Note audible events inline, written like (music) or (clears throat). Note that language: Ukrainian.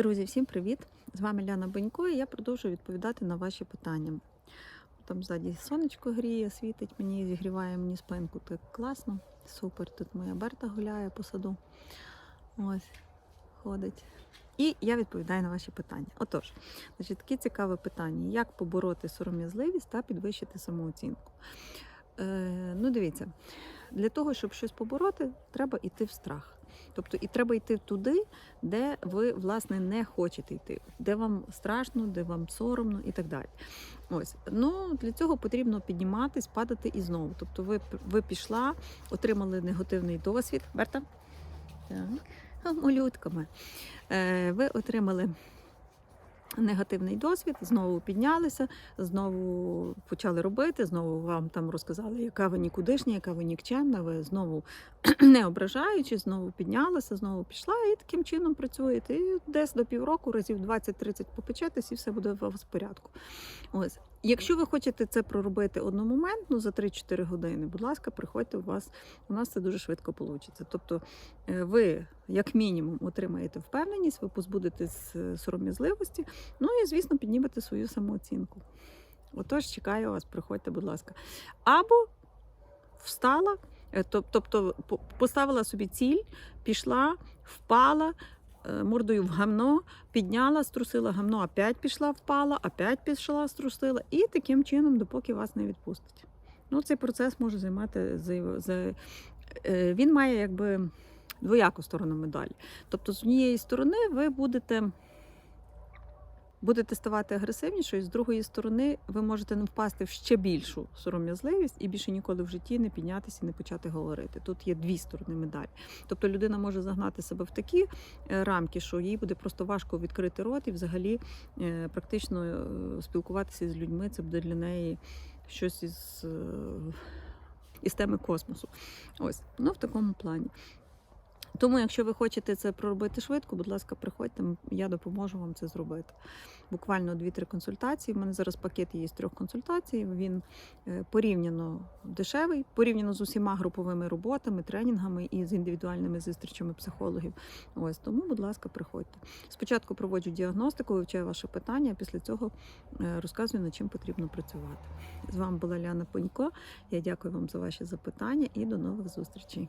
Друзі, всім привіт! З вами Ляна Бонько і я продовжую відповідати на ваші питання. Там ззаді сонечко гріє, світить мені, зігріває мені спинку. Так класно, супер. Тут моя Берта гуляє по саду. Ось, ходить. І я відповідаю на ваші питання. Отож, значить, таке цікаве питання: як побороти сором'язливість та підвищити самооцінку? Е, ну, дивіться, для того, щоб щось побороти, треба йти в страх. Тобто і треба йти туди, де ви власне не хочете йти, де вам страшно, де вам соромно і так далі. Ось ну для цього потрібно підніматись, падати і знову. Тобто, ви ви пішла, отримали негативний досвід. Берта? Так. Малютками. Е, ви отримали. Негативний досвід, знову піднялися, знову почали робити, знову вам там розказали, яка ви нікудишня, яка ви нікчемна, ви знову (clears throat) не ображаючи, знову піднялися, знову пішла і таким чином працюєте. І десь до півроку, разів 20-30 попечетесь, і все буде у вас в порядку. Ось. Якщо ви хочете це проробити одномоментно за 3-4 години, будь ласка, приходьте у вас, у нас це дуже швидко вийде. Тобто е, ви, як мінімум, отримаєте впевненість, ви позбудетесь е, сором'язливості, ну і, звісно, піднімете свою самооцінку. Отож, чекаю вас, приходьте, будь ласка. Або встала, е, тобто поставила собі ціль, пішла, впала. Мордою в гамно, підняла, струсила гамно, опять пішла, впала, опять пішла, струсила, і таким чином, допоки вас не відпустить. Ну, Цей процес може займати за він має якби двояку сторону медалі. Тобто, з однієї сторони, ви будете будете ставати агресивнішою, з другої сторони, ви можете впасти в ще більшу сором'язливість і більше ніколи в житті не піднятися і не почати говорити. Тут є дві сторони медалі. Тобто людина може загнати себе в такі е, рамки, що їй буде просто важко відкрити рот і взагалі е, практично е, спілкуватися з людьми. Це буде для неї щось із. Із теми космосу. Ось, ну в такому плані. Тому, якщо ви хочете це проробити швидко, будь ласка, приходьте, я допоможу вам це зробити. Буквально 2-3 консультації. У мене зараз пакет є з трьох консультацій. Він е, порівняно дешевий, порівняно з усіма груповими роботами, тренінгами і з індивідуальними зустрічами психологів. Ось тому, будь ласка, приходьте. Спочатку проводжу діагностику, вивчаю ваше питання, а після цього е, розказую, над чим потрібно працювати. З вами була Ляна Понько. Я дякую вам за ваші запитання і до нових зустрічей.